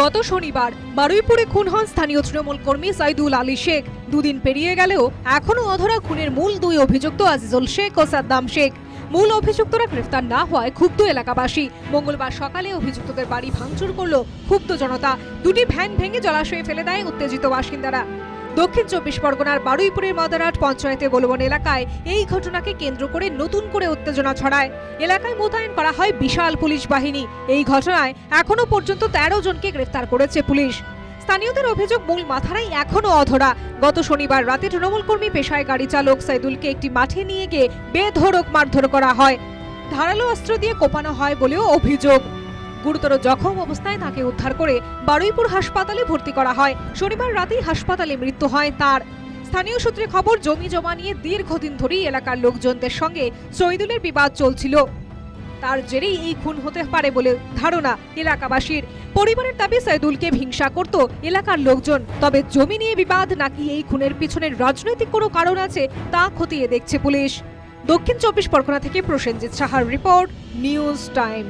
গত শনিবার বারুইপুরে খুন হন স্থানীয় তৃণমূল কর্মী সাইদুল আলী শেখ। দুদিন পেরিয়ে গেলেও এখনও অধরা খুনের মূল দুই অভিযুক্ত আজিজুল শেখ ও সাদ্দাম শেখ। মূল অভিযুক্তরা গ্রেফতার না হওয়ায় ক্ষুব্ধ এলাকাবাসী। মঙ্গলবার সকালে অভিযুক্তদের বাড়ি ভাঙচুর করল ক্ষুব্ধ জনতা। দুটি ভ্যান ভেঙে জলাশয়ে ফেলে দেয় উত্তেজিত বাসিন্দারা। দক্ষিণ চব্বিশ পরগনার বারুইপুরের মাদারহাট পঞ্চায়েতে গোলবন এলাকায় এই ঘটনাকে কেন্দ্র করে নতুন করে উত্তেজনা ছড়ায়। এলাকায় মোতায়েন করা হয় বিশাল পুলিশ বাহিনী। এই ঘটনায় এখনও পর্যন্ত তেরো জনকে গ্রেফতার করেছে পুলিশ। স্থানীয়দের অভিযোগ, মূল মাথারাই এখনও অধরা। গত শনিবার রাতে তৃণমূল কর্মী পেশায় গাড়ি চালক সাইদুলকে একটি মাঠে নিয়ে গিয়ে বেধড়ক মারধর করা হয়। ধারালো অস্ত্র দিয়ে কোপানো হয় বলেও অভিযোগ। গুরুতর জখম অবস্থায় তাকে উদ্ধার করে বারুইপুর হাসপাতালে ভর্তি করা হয়। শনিবার রাতেই হাসপাতালে মৃত্যু হয় তার। স্থানীয় সূত্রে খবর, জমি জমা নিয়ে দীর্ঘদিন ধরেই এলাকার লোকজনদের সঙ্গে শহীদুলের বিবাদ চলছিল। তার জেরেই এই খুন হতে পারে বলে ধারণা এলাকাবাসীর। পরিবারের দাবি সাইদুলকে হিংসা করত এলাকার লোকজন। তবে জমি নিয়ে বিবাদ নাকি এই খুনের পিছনের রাজনৈতিক কোনো কারণ আছে তা খতিয়ে দেখছে পুলিশ। দক্ষিণ চব্বিশ পরগনা থেকে প্রসেনজিৎ সাহার রিপোর্ট, নিউজ টাইম।